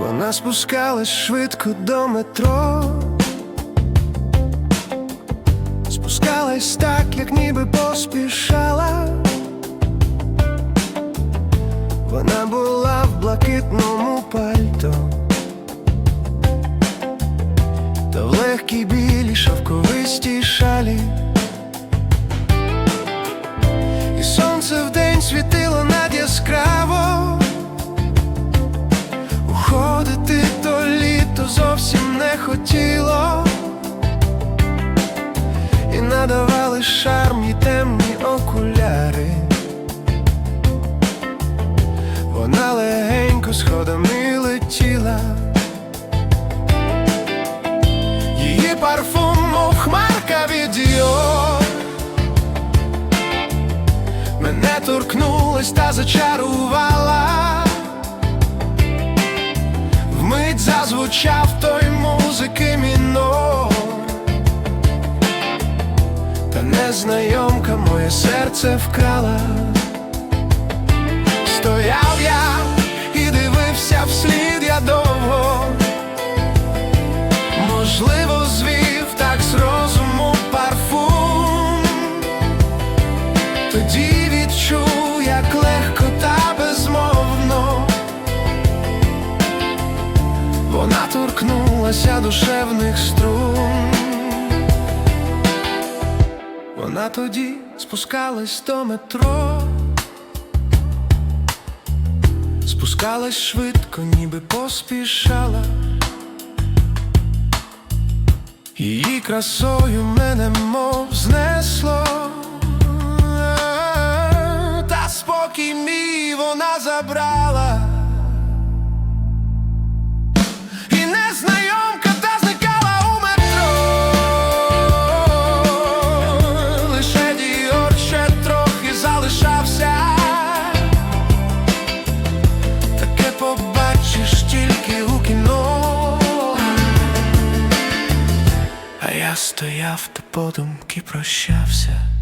Вона спускалась швидко до метро. Спускалась так, як ніби поспішала. Вона була в блакитному пальто. Та в легкій білій шовковистій надавали шарм їй темні окуляри. Вона легенько сходами летіла. Її парфум, мов хмарка від Dior Мене торкнулась та зачарувала. Вмить зазвучав той музики Та незнайомка моє серце вкрала. Стояв я і дивився вслід я довго. Можливо, звів так з розуму парфум. Тоді відчув, як легко та безмовно. Вона торкнулася душевних струн. Вона тоді спускалась до метро. Спускалась швидко, ніби поспішала. Її красою мене мов знесло, та спокій мій вона забрала. Стояв та подумки прощався.